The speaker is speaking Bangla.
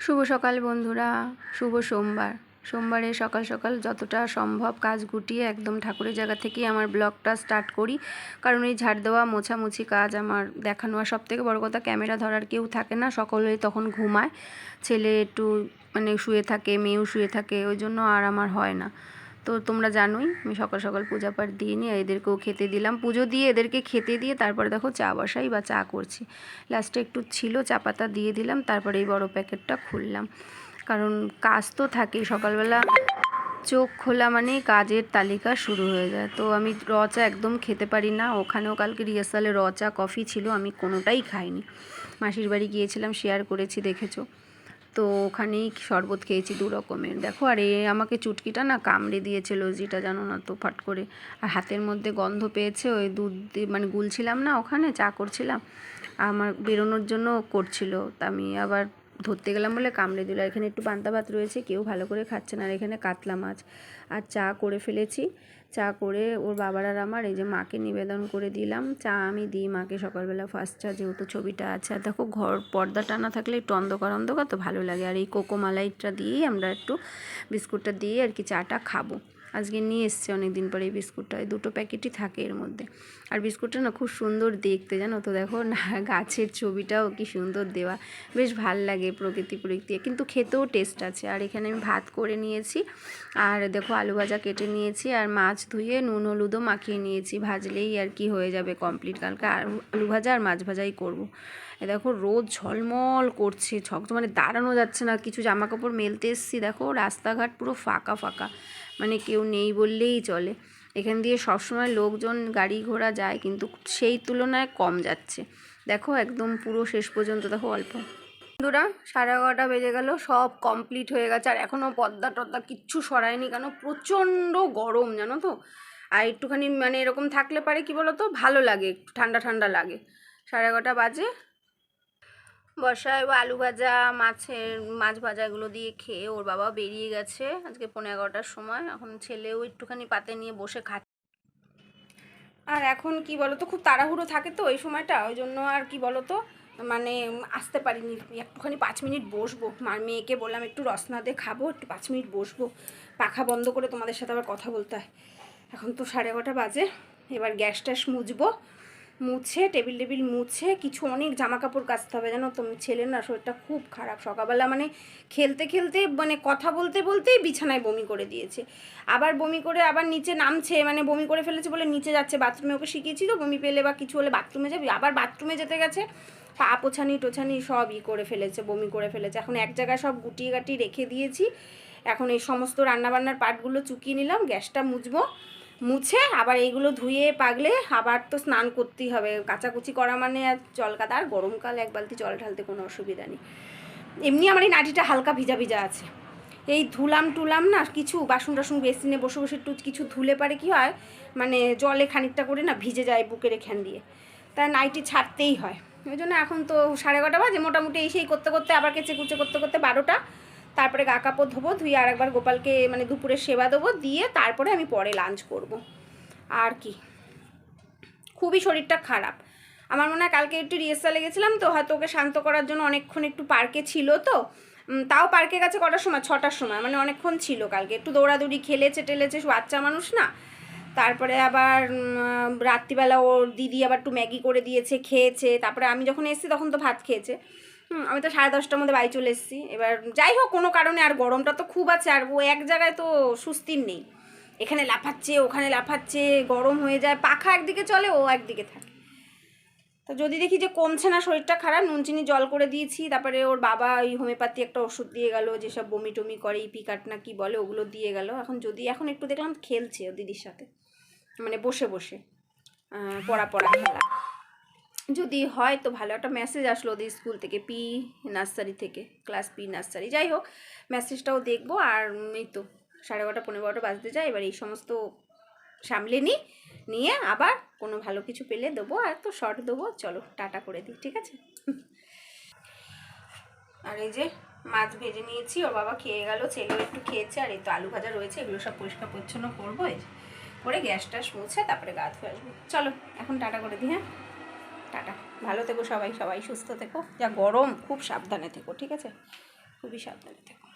শুভ সকাল বন্ধুরা, শুভ সোমবার। সোমবারে সকাল সকাল যতটা সম্ভব কাজ গুটিয়ে একদম ঠাকুরের জায়গা থেকেই আমার ব্লগটা স্টার্ট করি। কারণ এই ঝাড় দেওয়া, মোছামুছি কাজ আমার দেখানো আর সব থেকে বড়ো কথা ক্যামেরা ধরার কেউ থাকে না, সকলে তখন ঘুমায়। ছেলে একটু মানে শুয়ে থাকে, মেয়েও শুয়ে থাকে, ওই জন্য আর আমার হয় না। তো তোমরা জানোই, আমি সকাল সকাল পূজা পাঠ দিয়ে নিয়ে এদেরকেও খেতে দিলাম। পুজো দিয়ে এদেরকে খেতে দিয়ে তারপরে দেখো চা বসাই বা চা করছি। লাস্টে একটু ছিল, চা পাতা দিয়ে দিলাম, তারপরে এই বড় প্যাকেটটা খুললাম। কারণ কাজ তো থাকেই সকালবেলা চোখ খোলা মানে কাজের তালিকা শুরু হয়ে যায়। তো আমি র চা একদম খেতে পারি না, ওখানেও কালকে রিহার্সালে র চা, কফি ছিল, আমি কোনোটাই খাইনি। মাসির বাড়ি গিয়েছিলাম শেয়ার করেছি, দেখেছ? তো ওখানেই শরবত খেয়েছি দু রকমের। দেখো, আর এ আমাকে চুটকিটা না কামড়ে দিয়েছে যেটা জানো না তো, ফট করে। আর হাতের মধ্যে গন্ধ পেয়েছে, ওই দুধ দিয়ে মানে গুলছিলাম না ওখানে, চা করছিলাম। আমার বেরোনোর জন্য করছিল। তা আমি আবার ধরতে গেলাম বলে কামড়ে দিল। এখানে একটু পান্তা ভাত রয়েছে, কেউ ভালো করে খাচ্ছে না। আর এখানে কাতলা মাছ। আর চা করে ফেলেছি। চা করে ওর বাবার আর আমার, এই যে মাকে নিবেদন করে দিলাম। চা আমি দিই মাকে সকালবেলা ফার্স্ট চা যেহেতু ছবিটা আছে। আর দেখো ঘর পর্দা টানা থাকলে একটু অন্ধকার অন্ধকার তো ভালো লাগে। আর এই কোকো মালাইটা দিয়েই আমরা একটু বিস্কুটটা দিয়ে আর কি চাটা খাব। আজকে নিয়ে এসছে অনেক দিন পরে এই বিস্কুটটা। এই দুটো প্যাকেটই থাকে এর মধ্যে। আর বিস্কুটটা না খুব সুন্দর দেখতে, জানো তো? দেখো না, গাছের ছবিটাও কি সুন্দর দেওয়া। বেশ ভালো লাগে প্রকৃতি প্রকৃতি কিন্তু খেতেও টেস্ট আছে। আর এখানে আমি ভাত করে নিয়েছি। আর দেখো আলু ভাজা কেটে নিয়েছি। আর মাছ ধুয়ে নুন, হলুদও মাখিয়ে নিয়েছি। ভাজলেই আর কি হয়ে যাবে কমপ্লিট কালকে আলু ভাজা আর মাছ ভাজাই করব। দেখো রোদ ঝলমল করছে ছক মানে দাঁড়ানো যাচ্ছে না। কিছু জামা কাপড় মেলতে এসছি। দেখো রাস্তাঘাট পুরো ফাঁকা ফাঁকা। মানে কেউ নেই বললেই চলে। এখান দিয়ে সবসময় লোকজন গাড়ি ঘোড়া যায়, কিন্তু সেই তুলনায় কম যাচ্ছে। দেখো একদম পুরো শেষ পর্যন্ত, দেখো অল্প। বন্ধুরা, সাড়ে এগারোটা বেজে গেল, সব কমপ্লিট হয়ে গেছে। আর এখনও পদ্মা টদ্মা কিচ্ছু সরায়নি, কেন? প্রচণ্ড গরম, জানো তো? আর একটুখানি মানে এরকম থাকলে পারে কি বলো তো ভালো লাগে, একটু ঠান্ডা ঠান্ডা লাগে। সাড়ে এগারোটা বাজে বর্ষায় ও আলু ভাজা, মাছের মাছ ভাজা এগুলো দিয়ে খেয়ে ওর বাবা বেরিয়ে গেছে। আজকে পনেরো এগারোটার সময়। এখন ছেলেও একটুখানি পাতে নিয়ে বসে খাচ্ছে। আর এখন কি বলতো, খুব তাড়াহুড়ো থাকে তো এই সময়টা। ওই জন্য আর কি বলতো মানে আসতে পারিনি। একটুখানি পাঁচ মিনিট বসবো। মার মেয়েকে বললাম, একটু রসনা দিয়ে খাব, একটু পাঁচ মিনিট বসবো। পাখা বন্ধ করে তোমাদের সাথে আবার কথা বলতে হয়। এখন তো সাড়ে এগারোটা বাজে। এবার গ্যাস ট্যাস মুছবো। মুছে, টেবিল টেবিল মুছে, কিছু অনেক জামা কাপড় কাচতে হবে জানো তো। ছেলে না শরীরটা খুব খারাপ। সকালবেলা মানে খেলতে খেলতে মানে কথা বলতে বলতেই বিছানায় বমি করে দিয়েছে। আবার বমি করে আবার নিচে নামছে মানে বমি করে ফেলেছে বলে নিচে যাচ্ছে। বাথরুমে ওকে শিখিয়েছি তো, বমি পেলে বা কিছু হলে বাথরুমে যাবি। আবার বাথরুমে যেতে গেছে, পা পোছানি টোছানি সব ই করে ফেলেছে, বমি করে ফেলেছে। এখন এক জায়গায় সব গুটিয়ে গাটিয়ে রেখে দিয়েছি। এখন এই সমস্ত রান্নাবান্নার পার্টগুলো চুকিয়ে নিলাম, গ্যাসটা মুছবো। মুছে আবার এইগুলো ধুয়ে পাগলে আবার তো স্নান করতেই হবে। কাচাকুচি করা মানে আর জল কাদা। আর গরমকাল এক বালতি জল ঢালতে কোনো অসুবিধা নেই। এমনি আমার এই নাটিটা হালকা ভিজা ভিজা আছে। এই ধুলাম টুলাম না কিছু বাসন টাসন বেসিনে বসে বসে একটু কিছু ধুলে পারে কি হয় মানে জলে খানিকটা করে না ভিজে যায় বুকের এখান দিয়ে। তাই নাইটি ছাড়তেই হয়। ওই জন্য এখন তো সাড়ে এগারোটা বাজে। মোটামুটি এই সেই করতে করতে আবার কেচে কুচে করতে করতে বারোটা। তারপরে গা কাপড় ধোবো, ধুয়ে আরেকবার গোপালকে মানে দুপুরে সেবা দেবো, দিয়ে তারপরে আমি পরে লাঞ্চ করব। আর কি? খুবই শরীরটা খারাপ। আমার মনে হয় কালকে একটু রিহার্সালে গেছিলাম তো, হয়তো ওকে শান্ত করার জন্য অনেকক্ষণ একটু পার্কে ছিল তো। তাও পার্কে গেছে কটার সময়? ছটার সময় মানে অনেকক্ষণ ছিল কালকে। একটু দৌড়াদৌড়ি খেলেছে টেলেছে বাচ্চা মানুষ না। তারপরে আবার রাত্রিবেলা ওর দিদি আবার একটু ম্যাগি করে দিয়েছে, খেয়েছে। তারপরে আমি যখন এসেছি তখন তো ভাত খেয়েছে। হুম, আমি তো সাড়ে দশটার মধ্যে বাড়ি চলে এসেছি। এবার যাই হোক, কোনো কারণে আর গরমটা তো খুব আছে, আর ও এক জায়গায় তো সুস্থির নেই। এখানে লাফাচ্ছে, ওখানে লাফাচ্ছে, গরম হয়ে যায়, পাখা একদিকে চলে, ও একদিকে থাকে। তো যদি দেখি যে কমছে না, শরীরটা খারাপ, নুন, চিনি, জল করে দিয়েছি, তারপরে ওর বাবা ওই হোমিওপ্যাথি একটা ওষুধ দিয়ে গেল, যেসব বমি টমি করে পিকাট না কি বলে, ওগুলো দিয়ে গেল। এখন যদি, এখন একটু দেখলাম খেলছে ও দিদির সাথে। মানে বসে বসে পড়া পড়া খেলা। যদি হয় তো ভালো একটা মেসেজ আসলো ওদের স্কুল থেকে পি নার্সারি থেকে ক্লাস পি নার্সারি যাই হোক মেসেজটাও দেখব আর এই তো সাড়ে বারোটা পনেরো বারোটা বাজতে যায়, এবার এই সমস্ত সামলে নিই নিয়ে আবার কোনো ভালো কিছু পেলে দেবো আর তো শর্ট দেবো, চলো টাটা করে দিই, ঠিক আছে? আর এই যে মাছ ভেজে নিয়েছি, ওর বাবা খেয়ে গেল, ছেলেও একটু খেয়েছে, আর এই তো আলু ভাজা রয়েছে, এগুলো সব পরিষ্কার পরিচ্ছন্ন করব করে গ্যাস ট্যাস মুছে তারপরে গা ধুয়ে আসব, চলো এখন টাটা করে দিই হ্যাঁ? টাটা। ভালো থেকো সবাই সবাই সুস্থ থেকো। যা গরম, খুব সাবধানে থেকো, ঠিক আছে? খুবই সাবধানে থেকো।